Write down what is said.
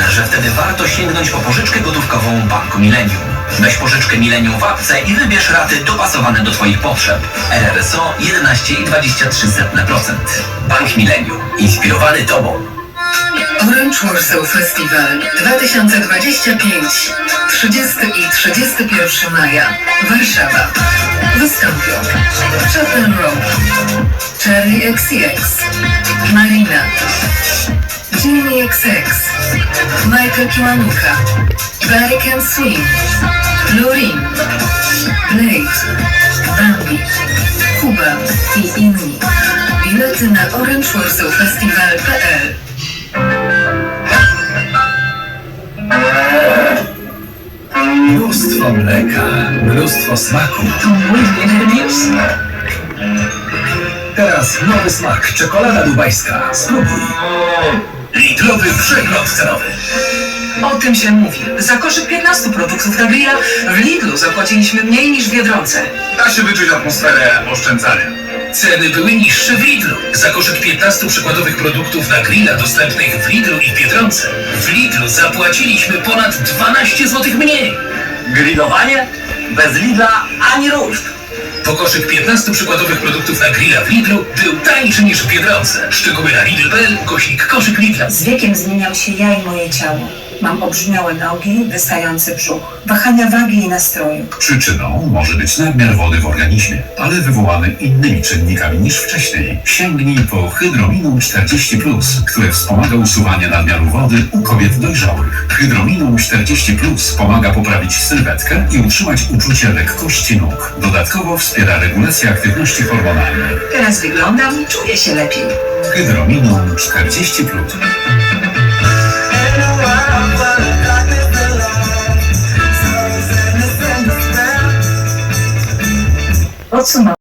że wtedy warto sięgnąć po pożyczkę gotówkową Banku Millennium. Weź pożyczkę Millennium w apce i wybierz raty dopasowane do Twoich potrzeb. RRSO 11,23%. Bank Millennium. Inspirowany Tobą. Orange Warsaw Festival 2025 30 i 31 maja Warszawa Wystąpią Chapel Rock Cherry XCX Marina Jimmy XX Michael Kiwanuka Barry Can Swing Lorin Blade Bambi Kuba i inni Bilety na orangewarsawfestival.pl Mnóstwo mleka, mnóstwo smaku. To mój news. Teraz nowy smak, czekolada dubajska. Spróbuj. Lidlowy przegląd cenowy. O tym się mówi. Za koszyk 15 produktów na grilla w Lidlu zapłaciliśmy mniej niż w Biedronce. Da się wyczuć atmosferę oszczędzania. Ceny były niższe w Lidlu. Za koszyk 15 przykładowych produktów na grilla dostępnych w Lidlu i w Biedronce. W Lidlu zapłaciliśmy ponad 12 zł mniej. Grillowanie? Bez Lidla ani rusz. Po koszyk 15 przykładowych produktów na grilla w Lidlu był tańszy niż w Biedronce. Szczegóły na Lidl.pl, kośnik koszyk Lidla. Z wiekiem zmieniał się ja i moje ciało. Mam obrzmiałe nogi, wystający brzuch, wahania wagi i nastroju. Przyczyną może być nadmiar wody w organizmie, ale wywołany innymi czynnikami niż wcześniej. Sięgnij po Hydrominum 40, które wspomaga usuwanie nadmiaru wody u kobiet dojrzałych. Hydrominum 40 pomaga poprawić sylwetkę i utrzymać uczucie lekkości nóg. Dodatkowo wspiera regulację aktywności hormonalnej. Teraz wyglądam i czuję się lepiej. Hydrominum 40. Podsumowanie.